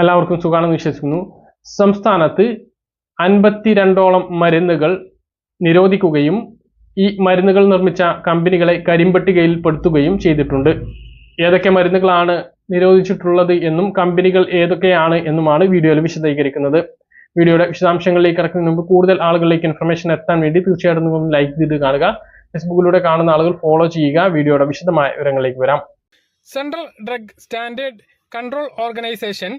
എല്ലാവർക്കും സുഖാണെന്ന് വിശ്വസിക്കുന്നു. സംസ്ഥാനത്ത് അൻപത്തിരണ്ടോളം മരുന്നുകൾ നിരോധിക്കുകയും ഈ മരുന്നുകൾ നിർമ്മിച്ച കമ്പനികളെ കരിമ്പട്ടികയിൽപ്പെടുത്തുകയും ചെയ്തിട്ടുണ്ട്. ഏതൊക്കെ മരുന്നുകളാണ് നിരോധിച്ചിട്ടുള്ളത് എന്നും കമ്പനികൾ ഏതൊക്കെയാണ് എന്നുമാണ് വീഡിയോയിൽ വിശദീകരിക്കുന്നത്. വീഡിയോയുടെ വിശദാംശങ്ങളിലേക്ക് ഇറക്കുന്നതിന് മുമ്പ് കൂടുതൽ ആളുകളിലേക്ക് ഇൻഫർമേഷൻ എത്താൻ വേണ്ടി തീർച്ചയായിട്ടും ലൈക്ക് ചെയ്ത് കാണുക. ഫേസ്ബുക്കിലൂടെ കാണുന്ന ആളുകൾ ഫോളോ ചെയ്യുക. വീഡിയോയുടെ വിശദമായ വിവരങ്ങളിലേക്ക് വരാം. Central drug standard control organisation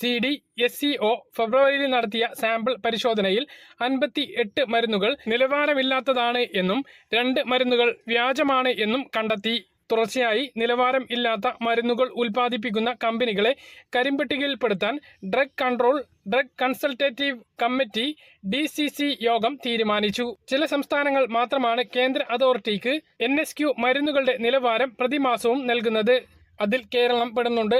C D S C O ഫെബ്രുവരിയിൽ നടത്തിയ സാമ്പിൾ പരിശോധനയിൽ അൻപത്തി എട്ട് മരുന്നുകൾ നിലവാരമില്ലാത്തതാണ് എന്നും രണ്ട് മരുന്നുകൾ വ്യാജമാണ് എന്നും കണ്ടെത്തി. തുടർച്ചയായി നിലവാരം ഇല്ലാത്ത മരുന്നുകൾ ഉൽപ്പാദിപ്പിക്കുന്ന കമ്പനികളെ കരിമ്പട്ടികയിൽപ്പെടുത്താൻ drug control drug consultative committee D C C യോഗം തീരുമാനിച്ചു. ചില സംസ്ഥാനങ്ങൾ മാത്രമാണ് കേന്ദ്ര അതോറിറ്റിക്ക് എൻ എസ് ക്യു മരുന്നുകളുടെ നിലവാരം പ്രതിമാസവും നൽകുന്നത്. അതിൽ കേരളം പെടുന്നുണ്ട്.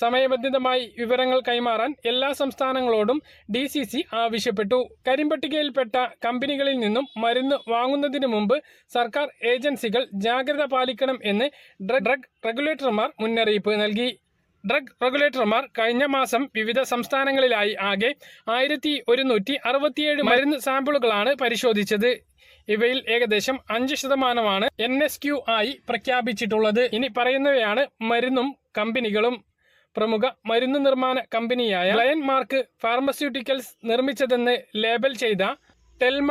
സമയബന്ധിതമായി വിവരങ്ങൾ കൈമാറാൻ എല്ലാ സംസ്ഥാനങ്ങളോടും ഡി സി സി ആവശ്യപ്പെട്ടു. കരിമ്പട്ടികയിൽപ്പെട്ട കമ്പനികളിൽ നിന്നും മരുന്ന് വാങ്ങുന്നതിന് മുമ്പ് സർക്കാർ ഏജൻസികൾ ജാഗ്രത പാലിക്കണം എന്ന് ഡ്രഗ് റെഗുലേറ്റർമാർ മുന്നറിയിപ്പ് നൽകി. ഡ്രഗ് റെഗുലേറ്റർമാർ കഴിഞ്ഞ മാസം വിവിധ സംസ്ഥാനങ്ങളിലായി ആകെ ആയിരത്തി ഒരുന്നൂറ്റി അറുപത്തിയേഴ് മരുന്ന് സാമ്പിളുകളാണ് പരിശോധിച്ചത്. ഇവയിൽ ഏകദേശം അഞ്ച് ശതമാനമാണ് എൻ എസ് ക്യു ആയി പ്രഖ്യാപിച്ചിട്ടുള്ളത്. ഇനി പറയുന്നവയാണ് മരുന്നും കമ്പനികളും. പ്രമുഖ മരുന്ന് നിർമ്മാണ കമ്പനിയായ ലയൻ മാർക്ക് ഫാർമസ്യൂട്ടിക്കൽസ് നിർമ്മിച്ചതെന്ന് ലേബൽ ചെയ്ത ടെൽമ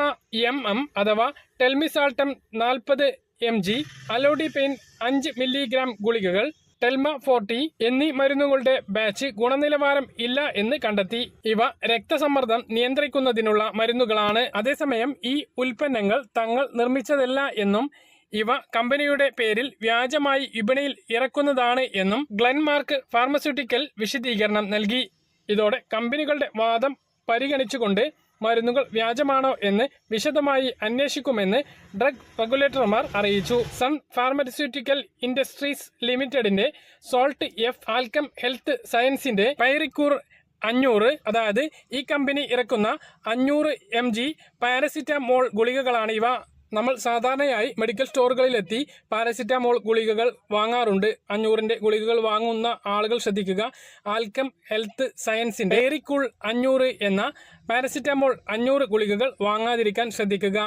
എം എം അഥവാ ടെൽമിസാൾട്ടം നാൽപ്പത് എം ജി അലോഡിപെയിൻ അഞ്ച് മില്ലിഗ്രാം ഗുളികകൾ ടെൽമ ഫോർട്ടി എന്നീ മരുന്നുകളുടെ ബാച്ച് ഗുണനിലവാരം ഇല്ല എന്ന് കണ്ടെത്തി. ഇവ രക്തസമ്മർദ്ദം നിയന്ത്രിക്കുന്നതിനുള്ള മരുന്നുകളാണ്. അതേസമയം ഈ ഉൽപ്പന്നങ്ങൾ തങ്ങൾ നിർമ്മിച്ചതല്ല എന്നും ഇവ കമ്പനിയുടെ പേരിൽ വ്യാജമായി വിപണിയിൽ ഇറക്കുന്നതാണ് എന്നും ഗ്ലെൻമാർക്ക് ഫാർമസ്യൂട്ടിക്കൽ വിശദീകരണം നൽകി. ഇതോടെ കമ്പനികളുടെ വാദം പരിഗണിച്ചുകൊണ്ട് മരുന്നുകൾ വ്യാജമാണോ എന്ന് വിശദമായി അന്വേഷിക്കുമെന്ന് ഡ്രഗ് റെഗുലേറ്റർമാർ അറിയിച്ചു. സൺ ഫാർമസ്യൂട്ടിക്കൽ ഇൻഡസ്ട്രീസ് ലിമിറ്റഡിന്റെ സോൾട്ട് എഫ് ആൽക്കം ഹെൽത്ത് സയൻസിന്റെ പൈറിക്കൂർ അഞ്ഞൂറ് അതായത് ഈ കമ്പനി ഇറക്കുന്ന അഞ്ഞൂറ് എം ജി പാരസിറ്റമോൾ ഗുളികകളാണ് ഇവ നമ്മൾ സാധാരണയായി മെഡിക്കൽ സ്റ്റോറുകളിലെത്തി പാരസിറ്റമോൾ ഗുളികകൾ വാങ്ങാറുണ്ട്. അഞ്ഞൂറിന്റെ ഗുളികകൾ വാങ്ങുന്ന ആളുകൾ ശ്രദ്ധിക്കുക. ആൽക്കം ഹെൽത്ത് സയൻസിന്റെ ഏറിക്കുൾ അഞ്ഞൂറ് എന്ന പാരസിറ്റമോൾ അഞ്ഞൂറ് ഗുളികകൾ വാങ്ങാതിരിക്കാൻ ശ്രദ്ധിക്കുക.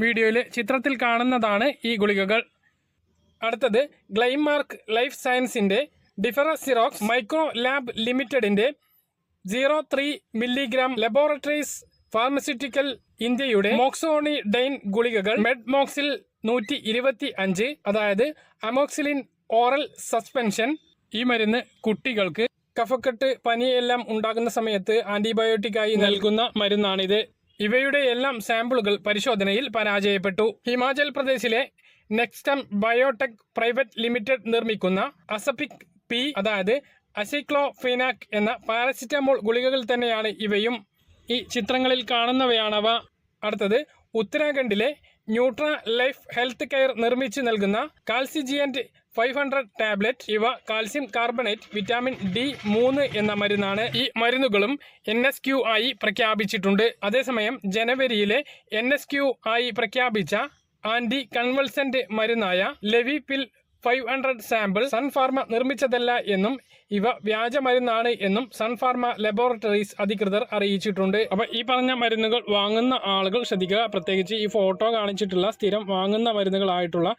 വീഡിയോയിൽ ചിത്രത്തിൽ കാണുന്നതാണ് ഈ ഗുളികകൾ. അടുത്തത് ഗ്ലൈമാർക്ക് ലൈഫ് സയൻസിന്റെ ഡിഫറ സിറോക്സ് മൈക്രോ ലാബ് ലിമിറ്റഡിന്റെ zero three milligram laboratories pharmaceutical ഇന്ത്യയുടെ മോക്സോണി ഡൈൻ ഗുളികകൾ മെഡ്മോക്സിൽ നൂറ്റി ഇരുപത്തി അഞ്ച് അതായത് അമോക്സിലിൻ ഓറൽ സസ്പെൻഷൻ. ഈ മരുന്ന് കുട്ടികൾക്ക് കഫക്കെട്ട് പനിയെല്ലാം ഉണ്ടാകുന്ന സമയത്ത് ആന്റിബയോട്ടിക്കായി നൽകുന്ന മരുന്നാണിത്. ഇവയുടെ എല്ലാം സാമ്പിളുകൾ പരിശോധനയിൽ പരാജയപ്പെട്ടു. ഹിമാചൽ പ്രദേശിലെ നെക്സ്റ്റം ബയോടെക് പ്രൈവറ്റ് ലിമിറ്റഡ് നിർമ്മിക്കുന്ന അസപിക് പി അതായത് അസിക്ലോഫിനാക് എന്ന പാരസിറ്റമോൾ ഗുളികകൾ തന്നെയാണ് ഇവയും. ഈ ചിത്രങ്ങളിൽ കാണുന്നവയാണവ. അടുത്തത് ഉത്തരാഖണ്ഡിലെ ന്യൂട്ര ലൈഫ് ഹെൽത്ത് കെയർ നിർമ്മിച്ചു നൽകുന്ന കാൽസിജിയന്റ് ഫൈവ് ഹൺഡ്രഡ് ടാബ്ലറ്റ്. ഇവ കാൽസ്യം കാർബണേറ്റ് വിറ്റാമിൻ ഡി മൂന്ന് എന്ന മരുന്നാണ്. ഈ മരുന്നുകളും എൻ എസ് ക്യു ആയി പ്രഖ്യാപിച്ചിട്ടുണ്ട്. അതേസമയം ജനുവരിയിലെ എൻ എസ് ക്യു ആയി പ്രഖ്യാപിച്ച anti convulsant മരുന്നായ Levipil five hundred sample Sun Pharma നിർമ്മിച്ചതല്ല എന്നും ഇവ വ്യാജ മരുന്നാണ് എന്നും സൺഫാർമ ലബോറട്ടറീസ് അധികൃതർ അറിയിച്ചിട്ടുണ്ട്. അപ്പൊ ഈ പറഞ്ഞ മരുന്നുകൾ വാങ്ങുന്ന ആളുകൾ ശ്രദ്ധിക്കുക. പ്രത്യേകിച്ച് ഈ ഫോട്ടോ കാണിച്ചിട്ടുള്ള സ്ഥിരം വാങ്ങുന്ന മരുന്നുകളായിട്ടുള്ള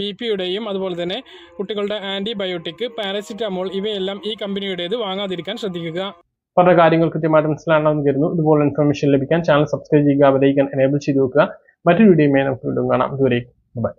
ബി പിയുടെയും അതുപോലെ തന്നെ കുട്ടികളുടെ ആന്റിബയോട്ടിക് പാരസിറ്റമോൾ ഇവയെല്ലാം ഈ കമ്പനിയുടേത് വാങ്ങാതിരിക്കാൻ ശ്രദ്ധിക്കുക. പറഞ്ഞ കാര്യങ്ങൾ കൃത്യമായിട്ട് മനസ്സിലാണെന്ന് കരുതുന്നു. ഇതുപോലെ ഇൻഫർമേഷൻ ലഭിക്കാൻ ചാനൽ സബ്സ്ക്രൈബ് ചെയ്യുക ബെലൈക്കൻ എനേബിൾ ചെയ്ത് വെക്കുക. മറ്റൊരു വീണ്ടും കാണാം. ഇതുവരെ ബൈ